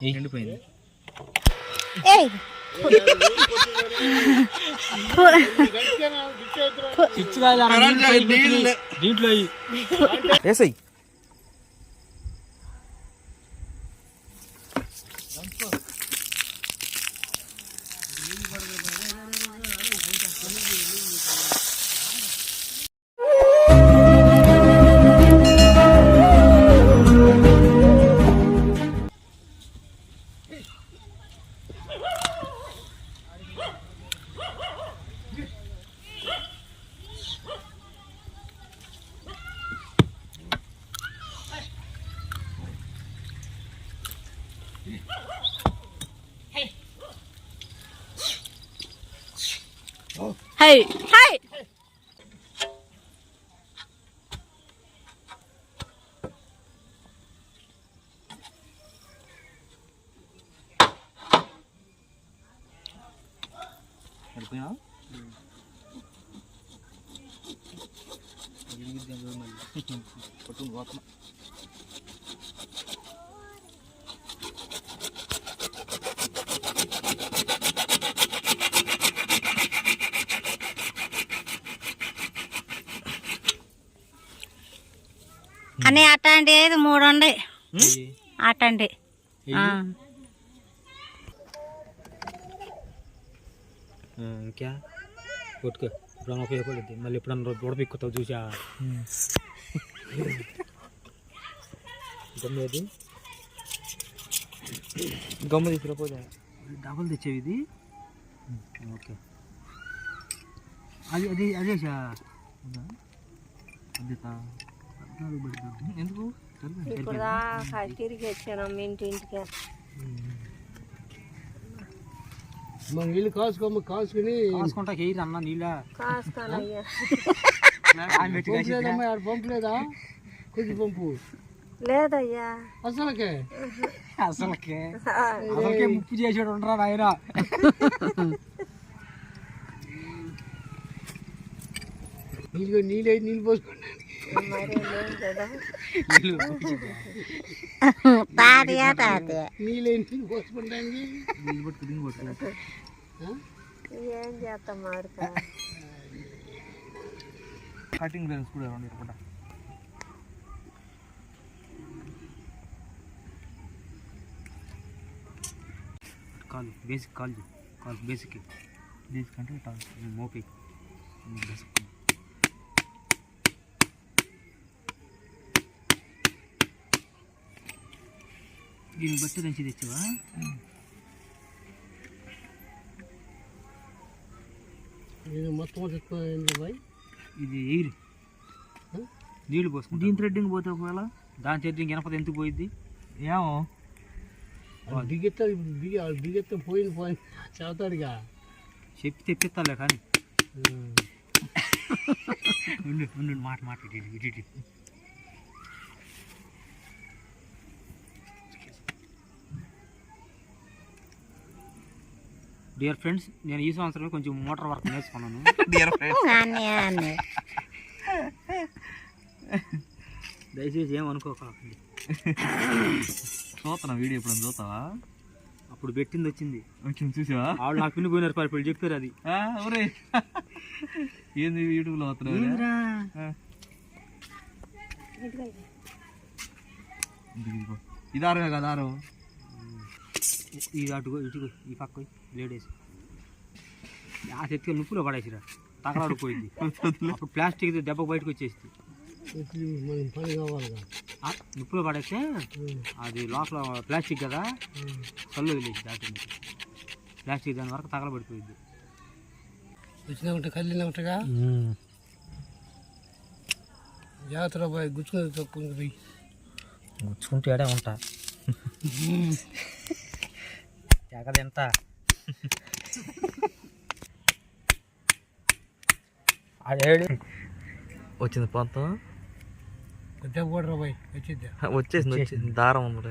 ఎండిపోయింది దీంట్లో- దీంట్లో ఎండిపోయినా పట్టుకుని పోతున్నా అని అట్లాంటి మూడు ఉండే. అట్లాంటి ఇంకా కొట్టుకో ఇప్పుడు ఉపయోగపడుద్ది మళ్ళీ ఎప్పుడన్నా ఉడపిక్కుతావు చూసా గమ్మేది గమ్మ తీసుకురాపోతే డబుల్ తెచ్చేవి ఇది ఓకే అది అది అదే ఎందుకు తిరిగి వచ్చాను మీ నీళ్ళు కాసుకోమ్మ కాసుకుని కాసుకుంటా కేయి అన్న నీళ్ళ. కాస్తానయ్యా పంపు లేదమ్మా ఆడ పంపు లేదా? కొంచెం పంపు. లేదయ్యా. అసలుకే? అసలుకే. అసలుకే ముప్పు చేసాడు ఉండరా నాయన? నీళ్ళు నీళ్ళు అయితే నీళ్ళు పోసుకోండి మరి లేదు కదా తాతయ్య తాతయ్య నీళ్ళు అయితే నీళ్ళు పోసుకోవడానికి నీళ్ళు పట్టుకు దీన్ని పట్టుకు ఏం చేస్తాం మాడతా కటింగ్ లెన్స్ కూడా ఇవ్వండి ఇక్కడ కాలు బేసిక్ కాలు చేయి. కాలు బేసిక్ బేసిక్ అంటే ఇట్లా మోపి బేసిక్ దీన్ని బట్టి దంచి తెచ్చావా? నేను మొత్తం చెప్తాను బాయ్? ఇది ఎయిర్. నీళ్ళు పోసుకుంటా దీని థ్రెడ్డింగ్ పోతే ఒకవేళ? దాని చేతి వెనపద ఎందుకు పోయిద్ది? ఏమో. బిగెత్తా బిగ బిగెత్త పోయింది పోయింది. చదువుతాడుగా చెప్పి తెప్పిస్తాలే కానీ. ఉండు ఉండు మాట మాట ఇటు ఇటు, ఇటు. డియర్ ఫ్రెండ్స్ నేను ఈ సంవత్సరమే కొంచెం మోటార్ వర్క్ నేర్చుకున్నాను. డియర్ ఫ్రెండ్ అన్నీ అన్నీ దయచేసి ఏమనుకోకండి చూస్తున్నా వీడియో ఇప్పుడు చూస్తావా? అప్పుడు పెట్టింది వచ్చింది. వచ్చింది చూసావా? వాళ్ళు నాకు పిన్ని పోయినారు పది ఇప్పుడు చెప్పారు అది. ఒరే ఏంది యూట్యూబ్లో ఏందిరా? ఇది. ఆరమే కదా ఆరం. ఇది అటుగో ఇటుగో ఈ పక్క పోయి, వేసి. ఆ చెట్టుగా నిప్పులో పడేసిరా. తగలాడిపోయింది అప్పుడు ప్లాస్టిక్ దెబ్బ బయటకు వచ్చేసింది. మనం పని కావాలిగా ఆ, నిప్పులో పడేస్తే అది లోపల ప్లాస్టిక్ కదా. కళ్ళు వదిలేసి దాటి ప్లాస్టిక్ దాని వరకు తగలబడిపోయింది. వచ్చినా ఉంటే కళ్ళినా ఉంటగా? జాతర బాయ్ గుచ్చుకుని తక్కువ గుచ్చుకుంటే ఏడే ఉంటా. ఎంత అదేడు వచ్చింది పంతం దెబ్బ కూడా బాయ్ వచ్చిద్దా వచ్చేసింది వచ్చేసింది. దారం ఉంది?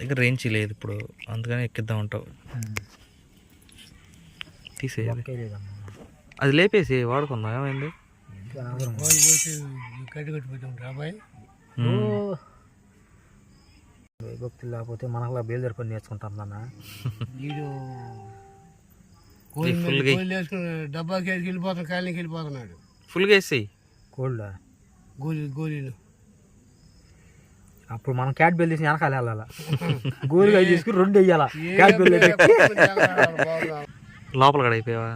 దగ్గర రేంజ్ లేదు ఇప్పుడు. అందుకని ఎక్కిద్దాం ఉంటావు తీసేయాలి. అది లేపేసి వాడుకుందాం ఏమైంది? వాళ్ళు పోసి కట్టి కట్టి పెట్టాం రాబాయ్ భక్తులు లేకపోతే మనలా బయలుదేరి పని నేర్చుకుంటాం నాన్న. వీడు డబ్బాకి వేసి వెళ్ళిపోతున్నాడు కాలనీకి వెళ్ళిపోతున్నాడు. ఫుల్గా వేసేయి. కోల్డ్ గోళీ గోళీలు. అప్పుడు మనం క్యాట్ బెల్ తీసి వెనకాల వెళ్ళాలా? గోరుగా తీసుకుని రెండు వెయ్యాలా క్యాట్ బెల్ లోపల కడ అయిపోయావా?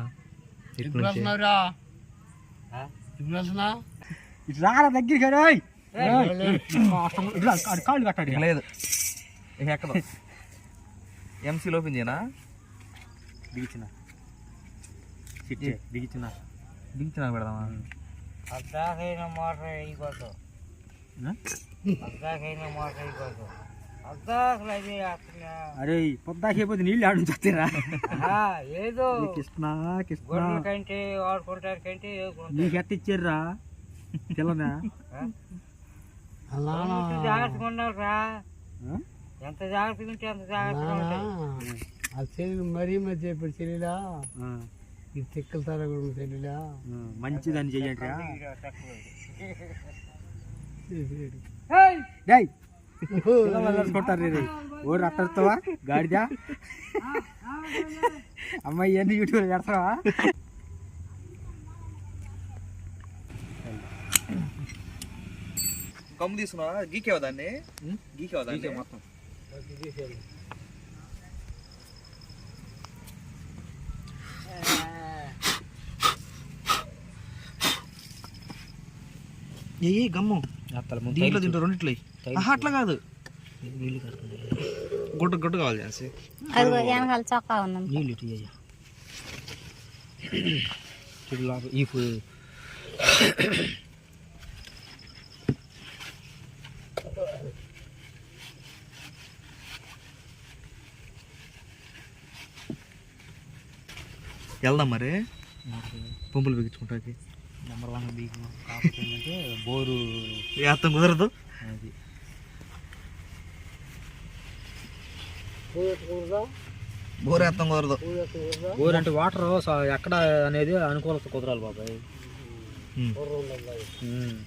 ఇటు వస్తున్నా ఇట్లా రారా దగ్గరికి రేయ్. కాళ్ళు కట్టాడు లేదు. ఎక్కదు ఎంసీలు ఓపెన్ చేయనా సిట్ దిగిచ్చిన. దించిన పెడదామా? అద్దాకైన మోటార్ అయిపోతావు ఆ? అద్దాకైన మోటార్ అయిపోతావు అరే పొద్దాకపోతే నీళ్ళు ఆడు నుంచి వస్తారా ఏదో కృష్ణ కృష్ణ. కంటే వాడుకుంటారు కంటే నీకు ఎట్ట ఇచ్చారా తెల్లనా? జాగ్రత్తగా ఎంత జాగ్రత్తగా ఉంటే అంత జాగ్రత్తగా ఉంటాయి. ఆ చెల్లెలు మరీ మధ్య ఇప్పుడు చెల్లెలా ఇది తిక్కల తర కూడా చెల్లెలా మంచిదని చెయ్యండి డై కొట్టారు రే ఓడి అట్టడుతావా గాడిదా? అమ్మాయి అన్ని యూట్యూబ్ పెడతావా? కమ్ము తీసుకున్నావా? గీకేవా దాన్ని? గీకేవా దాన్ని? మొత్తం. ఏ గమ్ము. దీంట్లో తింటూ రెండిట్లో అట్లా కాదు. గుడ్డ గుడ్డ కావాలి చేసి అదిగో వెనకాల చొక్కా ఉన్నాం నీళ్ళు ఇటు ఇయ్య. చూడు లోపల ఈ పు- వెళ్దాం మరి. పంపులు బిగించుకుంటాకి నెంబర్ వన్ బీక్ కాకపోతే ఏంటంటే బోరు అర్థం కుదరదు. అది. బోర్ అర్థం కుదరదు. బోర్ అంటే వాటర్ ఎక్కడ అనేది అనుకూలత కుదరాలి బాబాయ్.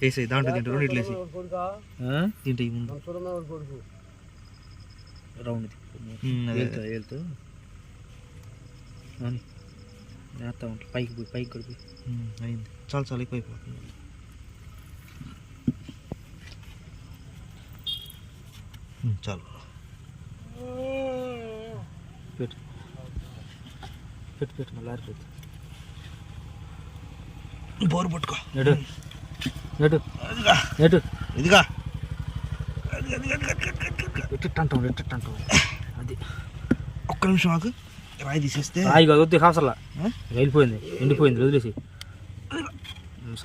వేసి దాంట్లో తింటూ రెండిట్లు వేసి ఆ? తింటే రౌండ్. వెళ్తా వేస్తా ఉంటా పైకి పోయి పైకి కూడా పోయి. ఉమ్, అయింది. చాలా చాలా ఎక్కువ అయిపోతుంది ఉమ్, చాలు. పెట్టు. పెట్టు పెట్టు మళ్ళీ ఆరిపోతుంది బోర్ పట్టుకో. నెడు. నెడు. నెడు. ఇదిగా. ఎట్టు ఎట్టు అది. ఒక్క నిమిషం ఆకు రాయి తీసేస్తే. రాయి కాదు ఆ? వెళ్ళిపోయింది ఎండిపోయింది వదిలేసి.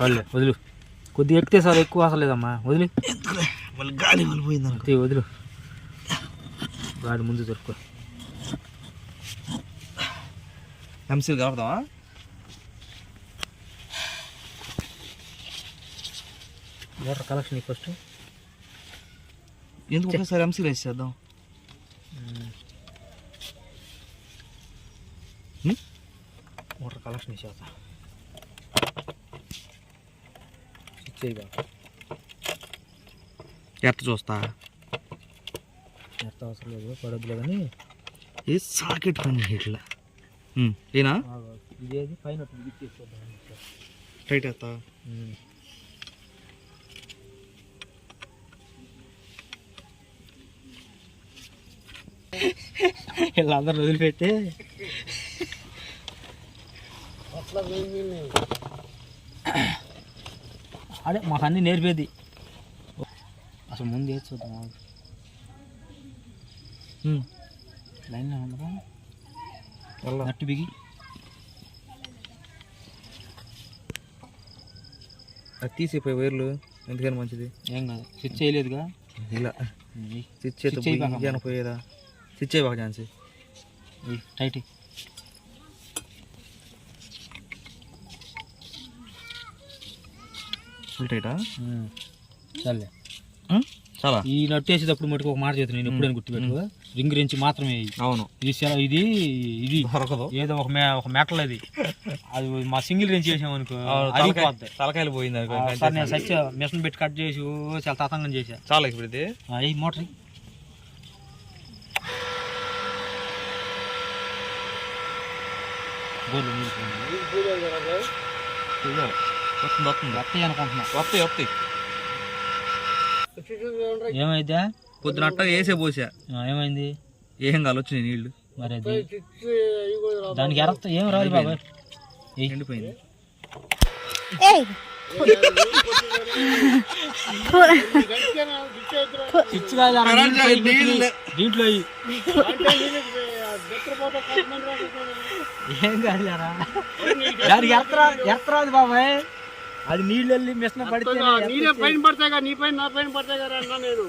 సర్లే వదిలు. కొద్దిగా ఎక్కితే సార్ ఎక్కువ అసలు లేదమ్మా. వదిలి. మళ్ళీ గాలి వెళ్ళిపోయింది వదిలు. గాడి ముందు దొరుకు. ఎంసీలు కలుపుదామా వాటర్ కలెక్షన్ ఫస్ట్ ఎందుకు ఒకసారి ఎంసీలు వేసేద్దాం వాటర్ కలెక్షన్ ఇచ్చేత ఇచ్చేయి ఎట్ట చూస్తా. ఎంత అవసరం లేదు పడద్దులే కానీ ఏ సాకెట్ పని ఇట్లా ఏనా ఇదేది? పైన టైట్ వేస్తా వీళ్ళందరూ వదిలిపెట్టి. అదే మాకు అన్నీ నేర్పేది. అసలు ముందు వేసి చూద్దాం లైన్లో ఉండదా. నట్టు బిగి. అది తీసిపోయి వైర్లు ఎందుకని మంచిది. ఏం కాదు స్విచ్ చేయలేదుగా? ఇలా. స్విచ్ పోయి పోయేదా? స్విచ్ అయిపోక ఛాన్స్. Tight full. చాలే చాలా. ఈ నట్టు వేసేటప్పుడు మటుకు ఒక మాట చేస్తాను నేను ఎప్పుడైనా గుర్తుపెట్టుకో. రింగ్ రించి మాత్రమే. అవును. ఇది ఇది ఇది దొరకదు. ఏదో ఒక మే ఒక మెటల్ అది. అది మా సింగిల్ రేంజ్ చేసాం అనుకో. తలకాయలు పోయింది అనుకో. సార్ నేను సత్య మిషన్ పెట్టి కట్ చేసి చాలా తతంగం చేసా చాలా ఇప్పుడు ఇది. ఈ మోటార్ గోర్లు వస్తుంది వస్తుంది. వస్తాయి అనుకుంటున్నా. వస్తాయి వస్తాయి. ఏమైందా? పొద్దున అట్ట వేసే పోసా. ఏమైంది? ఏం కాలు వచ్చినాయి నీళ్ళు. మరి అది దానికి ఎరత ఏం రాదు బాబాయ్. ఎండిపోయింది. కాదు దీంట్లో-. ఏం దానికి ఎరతరా ఎరతరాదు బాబాయ్. అది నీళ్ళు వెళ్ళి మిషన్ పడితే నీరే పైన పడతాయి నీ పైన నా పైన పడతాయి కదా అన్నా నేను.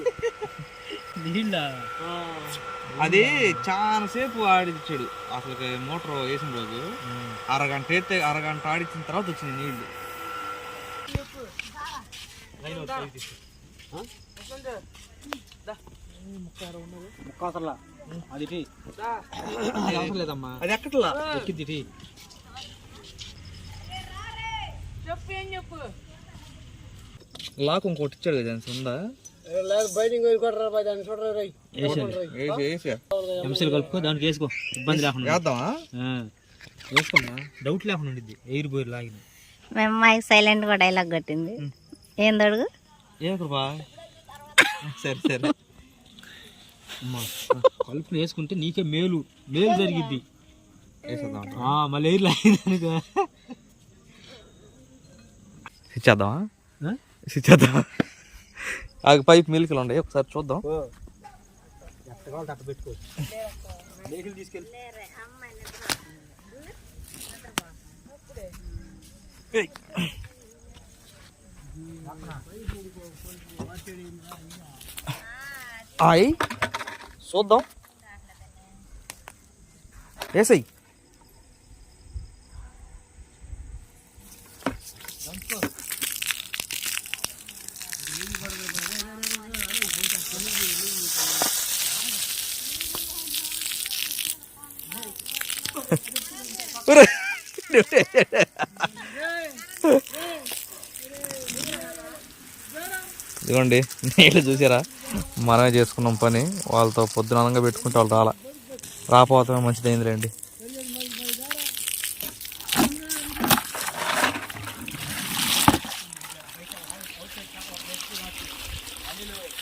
నీళ్ళ? అది చాలా సేపు ఆడిచ్చాడు అసలు మోటార్ వేసిన రోజు అరగంట అయితే అరగంట ఆడిచ్చిన తర్వాత వచ్చినాయి నీళ్ళు అది ఇటీ. అది అది ఎక్కట్లా? ఎక్కిద్ది ఇటీ. లాక్ ఇంకోటి ఇచ్చాడు కదా దాని ఉందా? ఎంసీలు కలుపుకో దానికి వేసుకో ఇబ్బంది లేకుండా. వేద్దామా? ఆ. వేసుకోమ్మా. డౌట్ లేకుండా ఉండిద్ది ఎయిర్ లాగిన అమ్మాయికి సైలెంట్గా డైలాగ్ కొట్టింది. ఏం అడుగు? ఏ కృపా సరే సరే. కలుపుని వేసుకుంటే నీకే మేలు మేలు జరిగిద్ది. మళ్ళీ ఎయిర్ లాగిందనుకో ఇచ్చేద్దామా ఆ? ఇచ్చేద్దామా ఆ పైప్ మిల్కలు ఉన్నాయి ఒకసారి చూద్దాం అయి చూద్దాం వేసాయి ఇదిగోండి నీళ్ళు చూసారా? మనమే చేసుకున్నాం పని. వాళ్ళతో పొద్దునంగా పెట్టుకుంటే వాళ్ళు రాలా. రాపోవటమే మంచిదైందిలేండి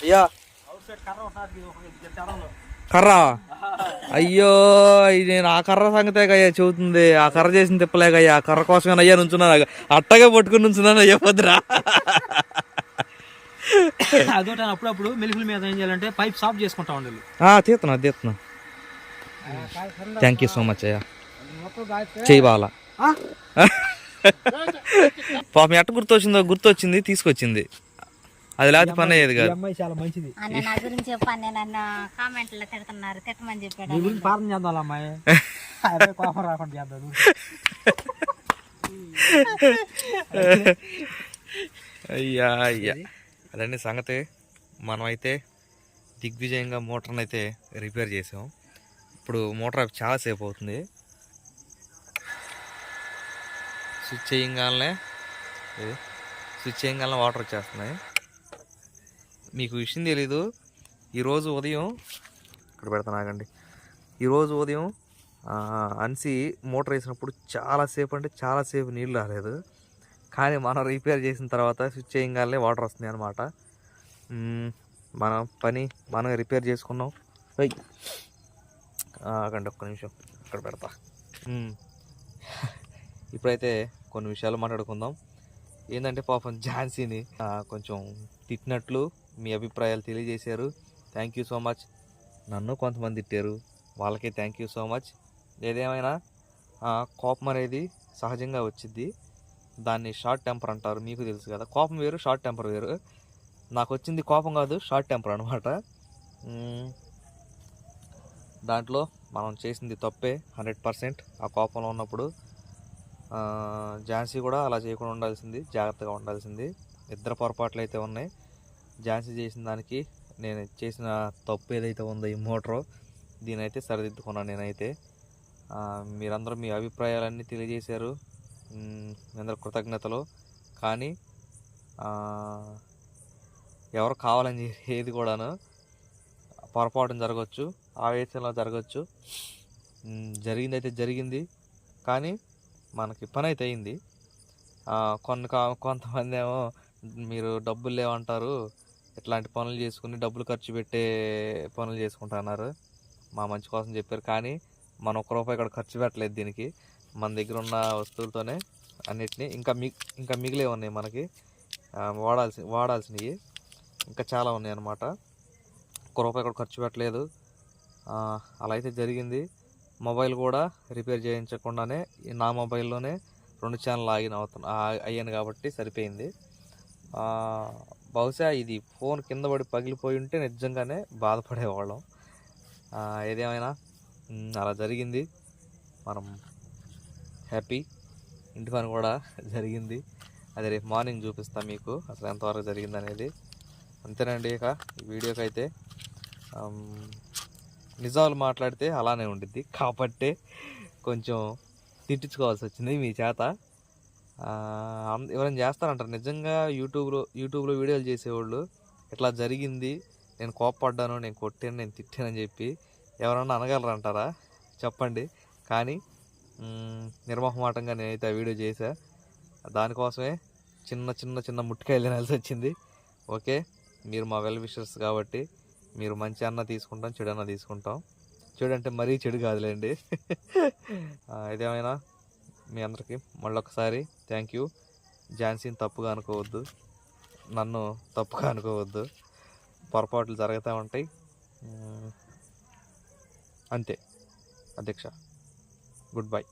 అయ్యా. కర్రా. అయ్యో ఇది నేను ఆ కర్ర సంగతే అయ్యా చెబుతుంది. ఆ కర్ర చేసిన తిప్పలేకయ్యా ఆ కర్ర కోసమే అయ్యా నుంచున్నాను. అట్టగా పట్టుకుని నుంచున్నాను అయ్యా పొద్దురా అదొకటి అప్పుడప్పుడు మెలుగుల మీద ఏం చేయాలంటే పైప్ సాఫ్ చేసుకుంటా ఉండాలి. తీస్తున్నా తీస్తున్నా థ్యాంక్ యూ సో మచ్ అయ్యా. చేయి బాల. పాపం ఎట్ట గుర్తొచ్చిందో గుర్తొచ్చింది తీసుకొచ్చింది. అది లేకపోతే పని అయ్యేది కాదు. అమ్మాయి చాలా మంచిది. అన్న నా గురించి చెప్పాను నేను నన్ను కామెంట్లో తిడుతున్నారు తిట్టమని చెప్పాడు నీ గురించి పాలన చేద్దాం అమ్మాయి. అదే కోపం రాకుండా చేద్దాం. అయ్యా అయ్యా. అదండి సంగతి. మనమైతే దిగ్విజయంగా మోటార్ని అయితే రిపేర్ చేసాం. ఇప్పుడు మోటార్ చాలా సేపు అవుతుంది. స్విచ్ చేయగానే స్విచ్ చేయగానే వాటర్ వచ్చేస్తున్నాయి. మీకు విషయం తెలీదు. ఈరోజు ఉదయం ఇక్కడ పెడతాను ఆగండి. ఈరోజు ఉదయం అన్సి మోటార్ వేసినప్పుడు చాలాసేపు అంటే చాలాసేపు నీళ్ళు రాలేదు. కానీ మనం రిపేర్ చేసిన తర్వాత స్విచ్ చేయగానే వాటర్ వస్తున్నాయి అనమాట మన పని మనం రిపేర్ చేసుకున్నాం. ఆగండి ఒక్క నిమిషం ఇక్కడ పెడతా. ఇప్పుడైతే కొన్ని విషయాలు మాట్లాడుకుందాం. ఏంటంటే పాపం ఝాన్సీని కొంచెం తిట్టినట్లు మీ అభిప్రాయాలు తెలియజేశారు. థ్యాంక్ యూ సో మచ్ నన్ను కొంతమంది తిట్టారు. వాళ్ళకి థ్యాంక్ యూ సో మచ్ ఏదేమైనా కోపం అనేది సహజంగా వచ్చింది దాన్ని షార్ట్ టెంపర్ అంటారు. మీకు తెలుసు కదా కోపం వేరు షార్ట్ టెంపర్ వేరు. నాకు వచ్చింది కోపం కాదు షార్ట్ టెంపర్ అనమాట దాంట్లో మనం చేసింది తప్పే హండ్రెడ్ పర్సెంట్ ఆ కోపంలో ఉన్నప్పుడు. ఝాన్సీ కూడా అలా చేయకుండా ఉండాల్సింది. జాగ్రత్తగా ఉండాల్సింది. ఇద్దరు పొరపాట్లు అయితే ఉన్నాయి. ఝాన్సీ చేసిన దానికి నేను చేసిన తప్పు ఏదైతే ఉందో ఈ మోటారు దీనైతే సరిదిద్దుకున్నాను నేనైతే. మీరందరూ మీ అభిప్రాయాలన్నీ తెలియజేశారు. అందరు కృతజ్ఞతలు. కానీ ఎవరు కావాలని ఏది కూడాను పొరపాటున జరగవచ్చు ఆవేశంలో జరగచ్చు. జరిగిందైతే జరిగింది. కానీ మనకి పని అయితే అయింది కొన్ని కా- కొంతమంది ఏమో మీరు డబ్బులు లేవంటారు. ఇట్లాంటి పనులు చేసుకుని డబ్బులు ఖర్చు పెట్టే పనులు చేసుకుంటున్నారు. మా మంచి కోసం చెప్పారు. కానీ మనం ఒక్క రూపాయి కూడా ఖర్చు పెట్టలేదు దీనికి. మన దగ్గర ఉన్న వస్తువులతోనే అన్నిటినీ ఇంకా మి ఇంకా మిగిలే ఉన్నాయి మనకి. వాడాల్సి వాడాల్సినవి. ఇంకా చాలా ఉన్నాయి అన్నమాట. ఒక్క రూపాయి కూడా ఖర్చు పెట్టలేదు. అలా అయితే జరిగింది. మొబైల్ కూడా రిపేర్ చేయించకుండానే నా మొబైల్లోనే రెండు ఛానల్ లాగిన్ అవుతున్నా అయ్యాను కాబట్టి సరిపోయింది. బహుశా ఇది ఫోన్ కింద పడి పగిలిపోయి ఉంటే నిజంగానే బాధపడేవాళ్ళం. ఏదేమైనా అలా జరిగింది. మనం హ్యాపీ. ఇంటి పని కూడా జరిగింది. అది రేపు మార్నింగ్ చూపిస్తాను మీకు అసలు ఎంతవరకు జరిగింది అనేది అంతేనండి ఇక ఈ వీడియోకి అయితే నిజాలు మాట్లాడితే అలానే ఉండిద్ది. కాబట్టే కొంచెం తిట్టించుకోవాల్సి వచ్చింది మీ చేత. అం- ఎవరైనా చేస్తారంటారు? నిజంగా యూట్యూబ్లో యూట్యూబ్లో వీడియోలు చేసేవాళ్ళు ఇట్లా జరిగింది నేను కోప్పడ్డాను నేను కొట్టాను నేను తిట్టానని చెప్పి ఎవరన్నా అనగలరంటారా చెప్పండి. కానీ నిర్మహమాటంగా నేనైతే ఆ వీడియో చేశా. దానికోసమే చిన్న చిన్న చిన్న ముట్టుకాయలు తినాల్సి వచ్చింది. ఓకే? మీరు మా వెల్ విషర్స్ కాబట్టి మీరు మంచి అన్న తీసుకుంటాం చెడు అన్న తీసుకుంటాం. చెడు అంటే మరీ చెడు కాదులేండి. ఇదేమైనా మీ అందరికీ మళ్ళొకసారి థ్యాంక్ యూ ఝాన్సీని తప్పుగా అనుకోవద్దు. నన్ను తప్పుగా అనుకోవద్దు. పొరపాట్లు జరుగుతూ ఉంటాయి. అంతే. అధ్యక్ష గుడ్ బై